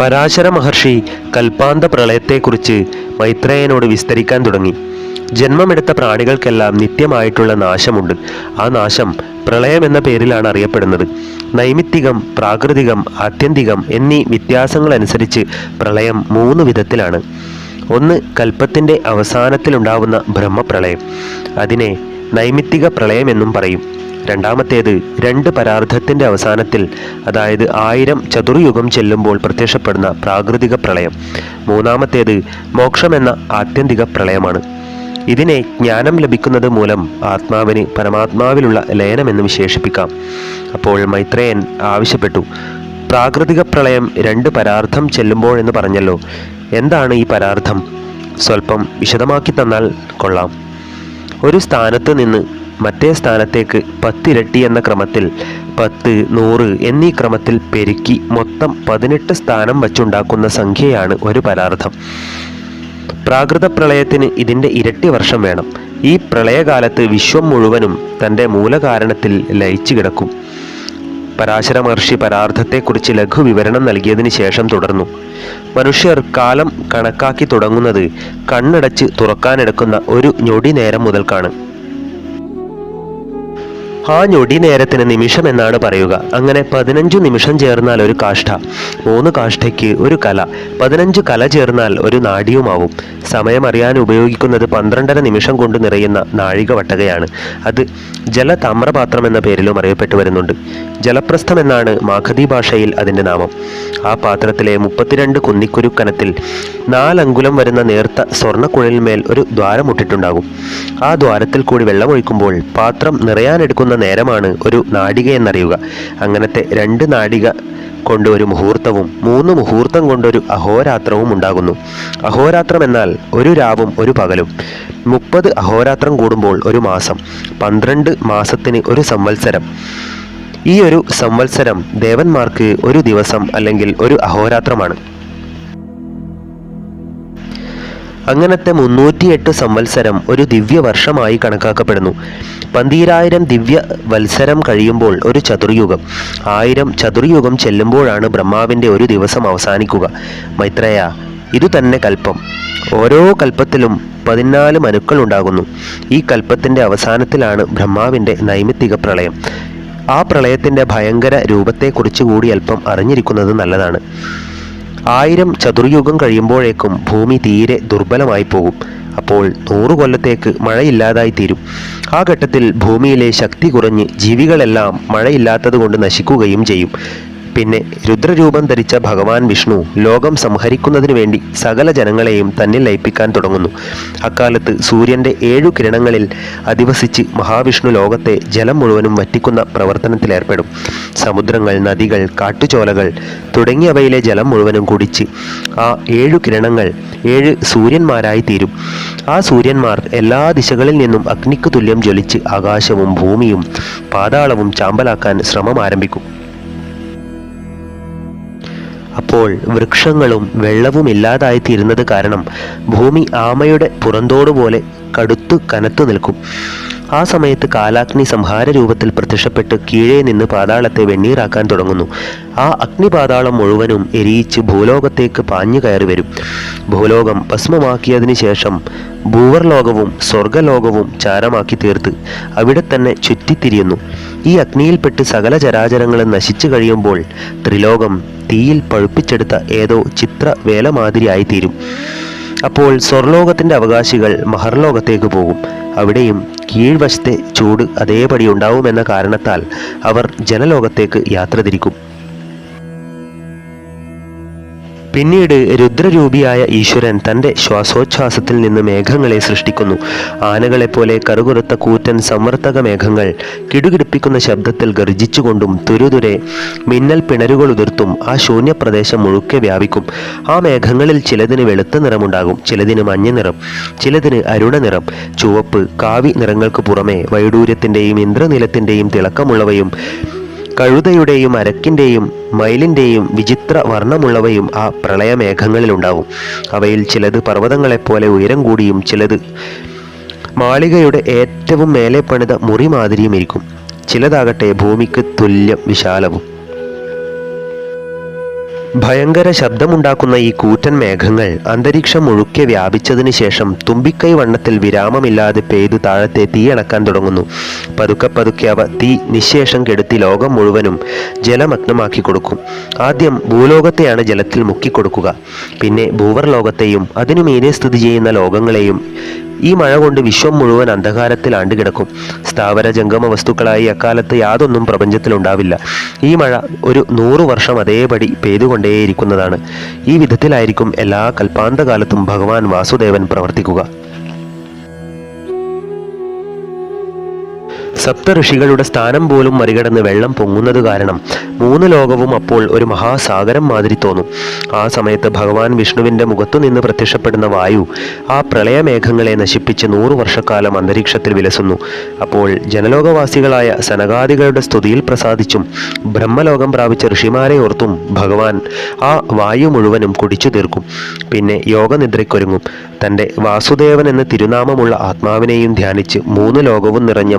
പരാശര മഹർഷി കൽപ്പാന്ത പ്രളയത്തെക്കുറിച്ച് മൈത്രേയനോട് വിസ്തരിക്കാൻ തുടങ്ങി. ജന്മമെടുത്ത പ്രാണികൾക്കെല്ലാം നിത്യമായിട്ടുള്ള നാശമുണ്ട്. ആ നാശം പ്രളയം എന്ന പേരിലാണ് അറിയപ്പെടുന്നത്. നൈമിത്തികം പ്രാകൃതികം ആത്യന്തികം എന്നീ വ്യത്യാസങ്ങളനുസരിച്ച് പ്രളയം മൂന്ന് വിധത്തിലാണ്. ഒന്ന് കൽപ്പത്തിന്റെ അവസാനത്തിലുണ്ടാവുന്ന ബ്രഹ്മപ്രളയം. അതിനെ നൈമിത്തിക പ്രളയം എന്നും പറയും. രണ്ടാമത്തേത് രണ്ട് പരാർത്ഥത്തിന്റെ അവസാനത്തിൽ അതായത് ആയിരം ചതുർയുഗം ചെല്ലുമ്പോൾ പ്രത്യക്ഷപ്പെടുന്ന പ്രാകൃതിക പ്രളയം. മൂന്നാമത്തേത് മോക്ഷമെന്ന ആത്യന്തിക പ്രളയമാണ്. ഇതിനെ ജ്ഞാനം ലഭിക്കുന്നത് മൂലം ആത്മാവിന് പരമാത്മാവിലുള്ള ലയനമെന്ന് വിശേഷിപ്പിക്കാം. അപ്പോൾ മൈത്രേയൻ ആവശ്യപ്പെട്ടു പ്രാകൃതിക പ്രളയം രണ്ട് പരാർത്ഥം ചെല്ലുമ്പോൾ എന്ന് പറഞ്ഞല്ലോ എന്താണ് ഈ പരാർത്ഥം സ്വല്പം വിശദമാക്കി തന്നാൽ കൊള്ളാം. ഒരു സ്ഥാനത്ത് നിന്ന് മറ്റേ സ്ഥാനത്തേക്ക് പത്തിരട്ടി എന്ന ക്രമത്തിൽ പത്ത് നൂറ് എന്നീ ക്രമത്തിൽ പെരുക്കി മൊത്തം പതിനെട്ട് സ്ഥാനം വച്ചുണ്ടാക്കുന്ന സംഖ്യയാണ് ഒരു പരാർത്ഥം പ്രാകൃത പ്രളയത്തിന് ഇതിന്റെ ഇരട്ടി വർഷം വേണം. ഈ പ്രളയകാലത്ത് വിശ്വം മുഴുവനും തന്റെ മൂലകാരണത്തിൽ ലയിച്ചു കിടക്കും. പരാശര മഹർഷി പരാർത്ഥത്തെക്കുറിച്ച് ലഘു വിവരണം നൽകിയതിന് ശേഷം തുടർന്നു. മനുഷ്യർ കാലം കണക്കാക്കി തുടങ്ങുന്നത് കണ്ണടച്ച് തുറക്കാനെടുക്കുന്ന ഒരു ഞൊടി നേരം മുതൽക്കാണ്. ആ ഞൊടി നേരത്തിന് നിമിഷം എന്നാണ് പറയുക. അങ്ങനെ പതിനഞ്ചു നിമിഷം ചേർന്നാൽ ഒരു കാഷ്ഠ. മൂന്ന് കാഷ്ഠയ്ക്ക് ഒരു കല. പതിനഞ്ച് കല ചേർന്നാൽ ഒരു നാടിയുമാവും സമയം അറിയാൻ ഉപയോഗിക്കുന്നത് പന്ത്രണ്ടര നിമിഷം കൊണ്ട് നിറയുന്ന നാഴിക വട്ടകയാണ് അത് ജലതാമ്രപാത്രം എന്ന പേരിലും അറിയപ്പെട്ടു വരുന്നുണ്ട്. ജലപ്രസ്ഥം എന്നാണ് മാഗധി ഭാഷയിൽ അതിന്റെ നാമം. ആ പാത്രത്തിലെ മുപ്പത്തിരണ്ട് കുന്നിക്കുരുക്കനത്തിൽ നാലങ്കുലം വരുന്ന നേർത്ത സ്വർണക്കുഴലിന്മേൽ ഒരു ദ്വാരമുട്ടിട്ടുണ്ടാകും. ആ ദ്വാരത്തിൽ കൂടി വെള്ളമൊഴിക്കുമ്പോൾ പാത്രം നിറയാനെടുക്കുന്ന നേരമാണ് ഒരു നാടിക എന്നറിയുക. അങ്ങനത്തെ രണ്ട് നാടിക കൊണ്ട് ഒരു മുഹൂർത്തവും മൂന്ന് മുഹൂർത്തം കൊണ്ടൊരു അഹോരാത്രവും ഉണ്ടാകുന്നു. അഹോരാത്രം എന്നാൽ ഒരു രാവും ഒരു പകലും. മുപ്പത് അഹോരാത്രം കൂടുമ്പോൾ ഒരു മാസം പന്ത്രണ്ട് മാസത്തിന് ഒരു സംവത്സരം. ഈ ഒരു സംവത്സരം ദേവന്മാർക്ക് ഒരു ദിവസം അല്ലെങ്കിൽ ഒരു അഹോരാത്രമാണ്. അങ്ങനത്തെ മുന്നൂറ്റിയെട്ട് സംവത്സരം ഒരു ദിവ്യ വർഷമായി കണക്കാക്കപ്പെടുന്നു. പന്തീരായിരം ദിവ്യ വത്സരം കഴിയുമ്പോൾ ഒരു ചതുർയുഗം. ആയിരം ചതുർയുഗം ചെല്ലുമ്പോഴാണ് ബ്രഹ്മാവിന്റെ ഒരു ദിവസം അവസാനിക്കുക. മൈത്രേയ ഇതുതന്നെ കൽപ്പം. ഓരോ കൽപ്പത്തിലും പതിനാല് മനുക്കൾ ഉണ്ടാകുന്നു. ഈ കൽപ്പത്തിന്റെ അവസാനത്തിലാണ് ബ്രഹ്മാവിന്റെ നൈമിത്തിക പ്രളയം. ആ പ്രളയത്തിന്റെ ഭയങ്കര രൂപത്തെക്കുറിച്ച് കൂടി അല്പം അറിഞ്ഞിരിക്കുന്നത് നല്ലതാണ്. ആയിരം ചതുർയുഗം കഴിയുമ്പോഴേക്കും ഭൂമി തീരെ ദുർബലമായി പോകും. അപ്പോൾ നൂറു കൊല്ലത്തേക്ക് മഴയില്ലാതായി തീരും. ആ ഘട്ടത്തിൽ ഭൂമിയിലെ ശക്തി കുറഞ്ഞ് ജീവികളെല്ലാം മഴയില്ലാത്തത് കൊണ്ട് നശിക്കുകയും ചെയ്യും. പിന്നെ രുദ്രരൂപം ധരിച്ച ഭഗവാൻ വിഷ്ണു ലോകം സംഹരിക്കുന്നതിനു വേണ്ടി സകല ജനങ്ങളെയും തന്നിൽ ലയിപ്പിക്കാൻ തുടങ്ങുന്നു. അക്കാലത്ത് സൂര്യന്റെ ഏഴു കിരണങ്ങളിൽ അധിവസിച്ച് മഹാവിഷ്ണു ലോകത്തെ ജലം മുഴുവനും വറ്റിക്കുന്ന പ്രവർത്തനത്തിലേർപ്പെടും സമുദ്രങ്ങൾ നദികൾ കാട്ടുചോലകൾ തുടങ്ങിയവയിലെ ജലം മുഴുവനും കുടിച്ച് ആ ഏഴു കിരണങ്ങൾ ഏഴ് സൂര്യന്മാരായി തീരും. ആ സൂര്യന്മാർ എല്ലാ ദിശകളിൽ നിന്നും അഗ്നിക്ക് തുല്യം ജ്വലിച്ച് ആകാശവും ഭൂമിയും പാതാളവും ചാമ്പലാക്കാൻ ശ്രമം ആരംഭിക്കും. അപ്പോൾ വൃക്ഷങ്ങളും വെള്ളവും ഇല്ലാതായി തീരുന്നത് കാരണം ഭൂമി ആമയുടെ പുറന്തോടുപോലെ കടുത്തു കനത്തു നിൽക്കും. ആ സമയത്ത് കാലാഗ്നി സംഹാര രൂപത്തിൽ പ്രത്യക്ഷപ്പെട്ട് കീഴേ നിന്ന് പാതാളത്തെ വെണ്ണീറാക്കാൻ തുടങ്ങുന്നു. ആ അഗ്നിപാതാളം മുഴുവനും എരിയിച്ച് ഭൂലോകത്തേക്ക് പാഞ്ഞു കയറി വരും. ഭൂലോകം ഭസ്മമാക്കിയതിനു ശേഷം ഭൂവർലോകവും സ്വർഗലോകവും ചാരമാക്കി തീർത്ത് അവിടെ തന്നെ ചുറ്റിത്തിരിയുന്നു. ഈ അഗ്നിയിൽപ്പെട്ട് സകല ചരാചരങ്ങളും നശിച്ചു കഴിയുമ്പോൾ ത്രിലോകം തീയിൽ പഴുപ്പിച്ചെടുത്ത ഏതോ ചിത്ര വേല മാതിരിയായിത്തീരും അപ്പോൾ സ്വർലോകത്തിന്റെ അവകാശികൾ മഹർലോകത്തേക്ക് പോകും. അവിടെയും കീഴ്വശത്തെ ചൂട് അതേപടി ഉണ്ടാവുമെന്ന കാരണത്താൽ അവർ ജനലോകത്തേക്ക് യാത്ര തിരിക്കും. പിന്നീട് രുദ്രരൂപിയായ ഈശ്വരൻ തന്റെ ശ്വാസോച്ഛ്വാസത്തിൽ നിന്ന് മേഘങ്ങളെ സൃഷ്ടിക്കുന്നു. ആനകളെപ്പോലെ കറുകുറുത്ത കൂറ്റൻ സമ്മർദ്ദക മേഘങ്ങൾ കിടുകിടിപ്പിക്കുന്ന ശബ്ദത്തിൽ ഗർജിച്ചുകൊണ്ടും തുരുതുരെ മിന്നൽ പിണരുകൾ ഉതിർത്തും ആ ശൂന്യപ്രദേശം മുഴുക്കെ വ്യാപിക്കും. ആ മേഘങ്ങളിൽ ചിലതിന് വെളുത്ത നിറമുണ്ടാകും ചിലതിന് മഞ്ഞ നിറം ചിലതിന് അരുണ നിറം. ചുവപ്പ് കാവി നിറങ്ങൾക്ക് പുറമെ വൈഡൂര്യത്തിന്റെയും ഇന്ദ്രനിലത്തിന്റെയും തിളക്കമുള്ളവയും കഴുതയുടെയും അരക്കിന്റെയും മയിലിന്റെയും വിചിത്ര വർണമുള്ളവയും ആ പ്രളയമേഘങ്ങളിലുണ്ടാവും. അവയിൽ ചിലത് പർവതങ്ങളെപ്പോലെ ഉയരം കൂടിയും ചിലത് മാളികയുടെ ഏറ്റവും മേലെ പണിത മുറി മാതിരിയും ഇരിക്കും. ചിലതാകട്ടെ ഭൂമിക്ക് തുല്യം വിശാലവും. ഭയങ്കര ശബ്ദമുണ്ടാക്കുന്ന ഈ കൂറ്റൻ മേഘങ്ങൾ അന്തരീക്ഷം ഒഴുക്കെ വ്യാപിച്ചതിന് ശേഷം തുമ്പിക്കൈ വണ്ണത്തിൽ വിരാമമില്ലാതെ പെയ്തു താഴത്തെ തീയണക്കാൻ തുടങ്ങുന്നു. പതുക്കെ പതുക്കെ അവ തീ നിശേഷം കെടുത്തി ലോകം മുഴുവനും ജലമഗ്നമാക്കി കൊടുക്കും. ആദ്യം ഭൂലോകത്തെയാണ് ജലത്തിൽ മുക്കിക്കൊടുക്കുക. പിന്നെ ഭൂവർലോകത്തെയും അതിനു മീതെ സ്ഥിതി ചെയ്യുന്ന ലോകങ്ങളെയും ഈ മഴ കൊണ്ട് വിശ്വം മുഴുവൻ അന്ധകാരത്തിൽ ആണ്ടുകിടക്കും. സ്ഥാവര ജംഗമ വസ്തുക്കളായി അക്കാലത്ത് യാതൊന്നും പ്രപഞ്ചത്തിൽ ഉണ്ടാവില്ല. ഈ മഴ ഒരു നൂറു വർഷം അതേപടി പെയ്തുകൊണ്ടേയിരിക്കുന്നതാണ്. ഈ വിധത്തിലായിരിക്കും എല്ലാ കൽപ്പാന്തകാലത്തും ഭഗവാൻ വാസുദേവൻ പ്രവർത്തിക്കുക. സപ്തഋഷികളുടെ സ്ഥാനം പോലും മറികടന്ന് വെള്ളം പൊങ്ങുന്നത് കാരണം മൂന്ന് ലോകവും അപ്പോൾ ഒരു മഹാസാഗരം മാതിരി തോന്നും. ആ സമയത്ത് ഭഗവാൻ മുഖത്തു നിന്ന് പ്രത്യക്ഷപ്പെടുന്ന വായു ആ പ്രളയമേഘങ്ങളെ നശിപ്പിച്ച് നൂറു വർഷക്കാലം അന്തരീക്ഷത്തിൽ വിലസുന്നു. അപ്പോൾ ജനലോകവാസികളായ സനകാദികളുടെ സ്തുതിയിൽ പ്രസാദിച്ചും ബ്രഹ്മലോകം പ്രാപിച്ച ഋഷിമാരെ ഓർത്തും ഭഗവാൻ ആ വായു മുഴുവനും കുടിച്ചു തീർക്കും. പിന്നെ യോഗനിദ്രയ്ക്കൊരുങ്ങും. തന്റെ വാസുദേവൻ എന്ന തിരുനാമമുള്ള ആത്മാവിനെയും ധ്യാനിച്ച് മൂന്ന് ലോകവും നിറഞ്ഞ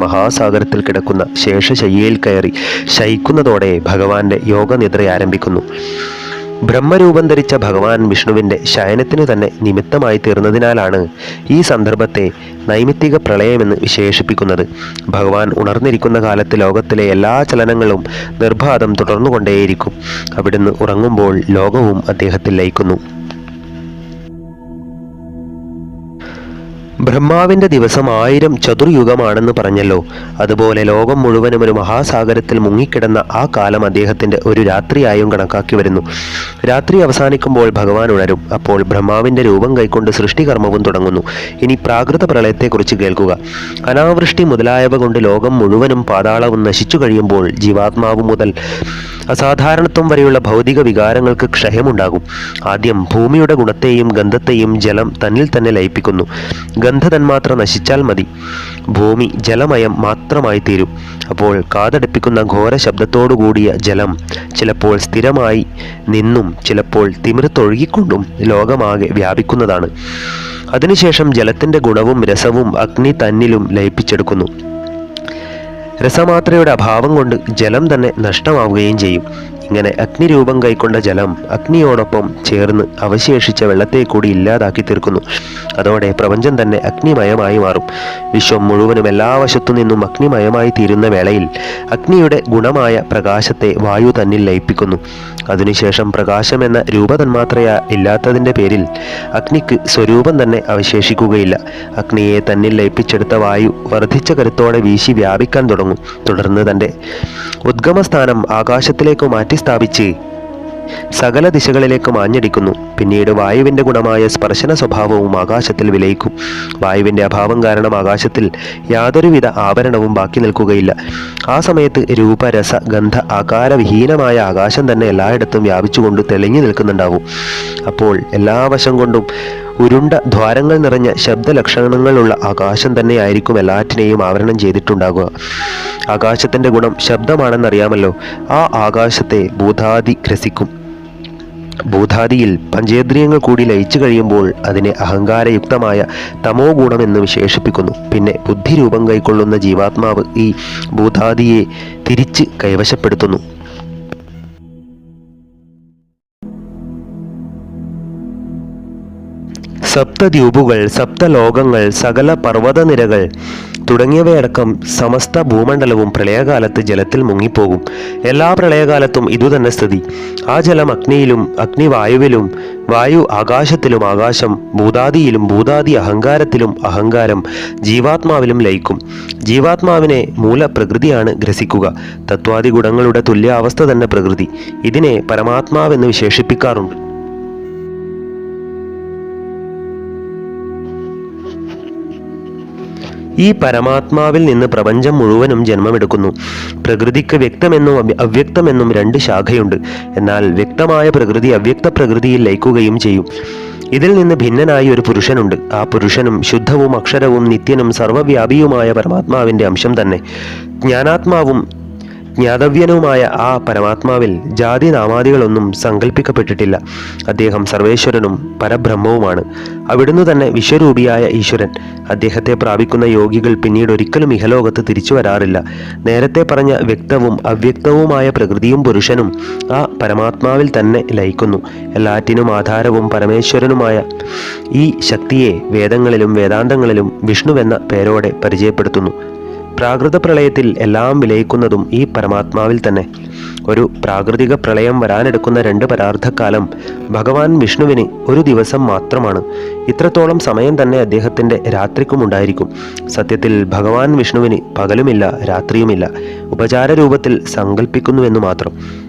മഹാസാഗരത്തിൽ കിടക്കുന്ന ശേഷശയ്യയിൽ കയറി ശയിക്കുന്നതോടെ ഭഗവാന്റെ യോഗനിദ്ര ആരംഭിക്കുന്നു. ബ്രഹ്മരൂപം ധരിച്ച ഭഗവാൻ വിഷ്ണുവിന്റെ ശയനത്തിനു തന്നെ നിമിത്തമായി തീർന്നതിനാലാണ് ഈ സന്ദർഭത്തെ നൈമിത്തിക പ്രളയമെന്ന് വിശേഷിപ്പിക്കുന്നത്. ഭഗവാൻ ഉണർന്നിരിക്കുന്ന കാലത്ത് ലോകത്തിലെ എല്ലാ ചലനങ്ങളും നിർബാധം തുടർന്നുകൊണ്ടേയിരിക്കും. അവിടുന്ന് ഉറങ്ങുമ്പോൾ ലോകവും അദ്ദേഹത്തിൽ ലയിക്കുന്നു. ബ്രഹ്മാവിന്റെ ദിവസം ആയിരം ചതുർയുഗമാണെന്ന് പറഞ്ഞല്ലോ. അതുപോലെ ലോകം മുഴുവനും ഒരു മഹാസാഗരത്തിൽ മുങ്ങിക്കിടന്ന ആ കാലം അദ്ദേഹത്തിന്റെ ഒരു രാത്രിയായും കണക്കാക്കി വരുന്നു. രാത്രി അവസാനിക്കുമ്പോൾ ഭഗവാൻ ഉണരും. അപ്പോൾ ബ്രഹ്മാവിന്റെ രൂപം കൈക്കൊണ്ട് സൃഷ്ടികർമ്മവും തുടങ്ങുന്നു. ഇനി പ്രാകൃത പ്രളയത്തെക്കുറിച്ച് കേൾക്കുക. അനാവൃഷ്ടി മുതലായവ കൊണ്ട് ലോകം മുഴുവനും പാതാളവും നശിച്ചു കഴിയുമ്പോൾ ജീവാത്മാവ് മുതൽ അസാധാരണത്വം വരെയുള്ള ഭൗതിക വികാരങ്ങൾക്ക് ക്ഷയമുണ്ടാകും. ആദ്യം ഭൂമിയുടെ ഗുണത്തെയും ഗന്ധത്തെയും ജലം തന്നിൽ തന്നെ ലയിപ്പിക്കുന്നു. ഗന്ധതന്മാത്ര നശിച്ചാൽ മതി. ഭൂമി ജലമയം മാത്രമായി തീരും. അപ്പോൾ കാതടുപ്പിക്കുന്ന ഘോര ശബ്ദത്തോടു കൂടിയ ജലം ചിലപ്പോൾ സ്ഥിരമായി നിന്നും ചിലപ്പോൾ തിമിർത്തൊഴുകിക്കൊണ്ടും ലോകമാകെ വ്യാപിക്കുന്നതാണ്. അതിനുശേഷം ജലത്തിന്റെ ഗുണവും രസവും അഗ്നി തന്നിലും ലയിപ്പിച്ചെടുക്കുന്നു. രസമാത്രയുടെ അഭാവം കൊണ്ട് ജലം തന്നെ നഷ്ടമാവുകയും ചെയ്യും. ഇങ്ങനെ അഗ്നി രൂപം കൈക്കൊണ്ട ജലം അഗ്നിയോടൊപ്പം ചേർന്ന് അവശേഷിച്ച വെള്ളത്തെ കൂടി ഇല്ലാതാക്കി തീർക്കുന്നു. അതോടെ പ്രപഞ്ചം തന്നെ അഗ്നിമയമായി മാറും. വിശ്വം മുഴുവനും എല്ലാ വശത്തു നിന്നും അഗ്നിമയമായി തീരുന്ന വേളയിൽ അഗ്നിയുടെ ഗുണമായ പ്രകാശത്തെ വായു തന്നിൽ ലയിപ്പിക്കുന്നു. അതിനുശേഷം പ്രകാശം എന്ന രൂപതന്മാത്രയ ഇല്ലാത്തതിന്റെ പേരിൽ അഗ്നിക്ക് സ്വരൂപം തന്നെ അവശേഷിക്കുകയില്ല. അഗ്നിയെ തന്നിൽ ലയിപ്പിച്ചെടുത്ത വായു വർദ്ധിച്ച കരുത്തോടെ വീശി വ്യാപിക്കാൻ തുടങ്ങും. തുടർന്ന് തന്റെ ഉദ്ഗമസ്ഥാനം ആകാശത്തിലേക്ക് മാറ്റി സ്ഥാപിച്ച് സകല ദിശകളിലേക്കും ആഞ്ഞടിക്കുന്നു. പിന്നീട് വായുവിന്റെ ഗുണമായ സ്പർശന സ്വഭാവവും ആകാശത്തിൽ വിലയിക്കും. വായുവിന്റെ അഭാവം കാരണം ആകാശത്തിൽ യാതൊരുവിധ ആവരണവും ബാക്കി നിൽക്കുകയില്ല. ആ സമയത്ത് രൂപ രൂപരസ ഗന്ധ ആകാരവിഹീനമായ ആകാശം തന്നെ എല്ലായിടത്തും വ്യാപിച്ചുകൊണ്ട് തെളിഞ്ഞു നിൽക്കുന്നുണ്ടാവും. അപ്പോൾ എല്ലാ വശം കൊണ്ടും ഉരുണ്ട ദ്വാരങ്ങൾ നിറഞ്ഞ ശബ്ദലക്ഷണങ്ങളുള്ള ആകാശം തന്നെയായിരിക്കും എല്ലാറ്റിനെയും ആവരണം ചെയ്തിട്ടുണ്ടാകുക ആകാശത്തിന്റെ ഗുണം ശബ്ദമാണെന്നറിയാമല്ലോ. ആ ആകാശത്തെ ഭൂതാദി ഗ്രസിക്കും. ഭൂതാദിയിൽ പഞ്ചേന്ദ്രിയങ്ങൾ കൂടി ലയിച്ചു കഴിയുമ്പോൾ അതിനെ അഹങ്കാരയുക്തമായ തമോ ഗുണമെന്ന് വിശേഷിപ്പിക്കുന്നു. പിന്നെ ബുദ്ധി രൂപം കൈക്കൊള്ളുന്ന ജീവാത്മാവ് ഈ ഭൂതാദിയെ തിരിച്ച് കൈവശപ്പെടുത്തുന്നു. സപ്തദ്വീപുകൾ സപ്തലോകങ്ങൾ സകല പർവതനിരകൾ തുടങ്ങിയവയടക്കം സമസ്ത ഭൂമണ്ഡലവും പ്രളയകാലത്ത് ജലത്തിൽ മുങ്ങിപ്പോകും. എല്ലാ പ്രളയകാലത്തും ഇതുതന്നെ സ്ഥിതി. ആ ജലം അഗ്നിയിലും അഗ്നിവായുവിലും വായു ആകാശത്തിലും ആകാശം ഭൂതാദിയിലും ഭൂതാദി അഹങ്കാരത്തിലും അഹങ്കാരം ജീവാത്മാവിലും ലയിക്കും. ജീവാത്മാവിനെ മൂലപ്രകൃതിയാണ് ഗ്രസിക്കുക. തത്വാദി ഗുണങ്ങളുടെ തുല്യാവസ്ഥ തന്നെ പ്രകൃതി. ഇതിനെ പരമാത്മാവെന്ന് വിശേഷിപ്പിക്കാറുണ്ട്. ഈ പരമാത്മാവിൽ നിന്ന് പ്രപഞ്ചം മുഴുവനും ജന്മമെടുക്കുന്നു. പ്രകൃതിക്ക് വ്യക്തമെന്നും അവ്യക്തമെന്നും രണ്ട് ശാഖയുണ്ട്. എന്നാൽ വ്യക്തമായ പ്രകൃതി അവ്യക്ത പ്രകൃതിയിൽ ലയിക്കുകയും ചെയ്യും. ഇതിൽ നിന്ന് ഭിന്നനായി ഒരു പുരുഷനുണ്ട്. ആ പുരുഷനും ശുദ്ധവും അക്ഷരവും നിത്യനും സർവവ്യാപിയുമായ പരമാത്മാവിന്റെ അംശം തന്നെ. ജ്ഞാനാത്മാവും ജ്ഞാതവ്യനുമായ ആ പരമാത്മാവിൽ ജാതി നാമാദികളൊന്നും സങ്കല്പിക്കപ്പെട്ടിട്ടില്ല അദ്ദേഹം സർവേശ്വരനും പരബ്രഹ്മവുമാണ്. അവിടുന്ന് തന്നെ വിശ്വരൂപിയായ ഈശ്വരൻ. അദ്ദേഹത്തെ പ്രാപിക്കുന്ന യോഗികൾ പിന്നീട് ഒരിക്കലും ഇഹലോകത്ത് തിരിച്ചു വരാറില്ല. നേരത്തെ പറഞ്ഞ വ്യക്തവും അവ്യക്തവുമായ പ്രകൃതിയും പുരുഷനും ആ പരമാത്മാവിൽ തന്നെ ലയിക്കുന്നു. എല്ലാറ്റിനും ആധാരവും പരമേശ്വരനുമായ ഈ ശക്തിയെ വേദങ്ങളിലും വേദാന്തങ്ങളിലും വിഷ്ണുവെന്ന പേരോടെ പരിചയപ്പെടുത്തുന്നു. പ്രാകൃത പ്രളയത്തിൽ എല്ലാം വിലയിക്കുന്നതും ഈ പരമാത്മാവിൽ തന്നെ. ഒരു പ്രാകൃതിക പ്രളയം വരാനെടുക്കുന്ന രണ്ട് പരാർത്ഥക്കാലം ഭഗവാൻ വിഷ്ണുവിന് ഒരു ദിവസം മാത്രമാണ്. ഇത്രത്തോളം സമയം തന്നെ അദ്ദേഹത്തിന്റെ രാത്രിക്കും ഉണ്ടായിരിക്കും. സത്യത്തിൽ ഭഗവാൻ വിഷ്ണുവിന് പകലുമില്ല രാത്രിയുമില്ല. ഉപചാര രൂപത്തിൽ സങ്കല്പിക്കുന്നുവെന്ന് മാത്രം.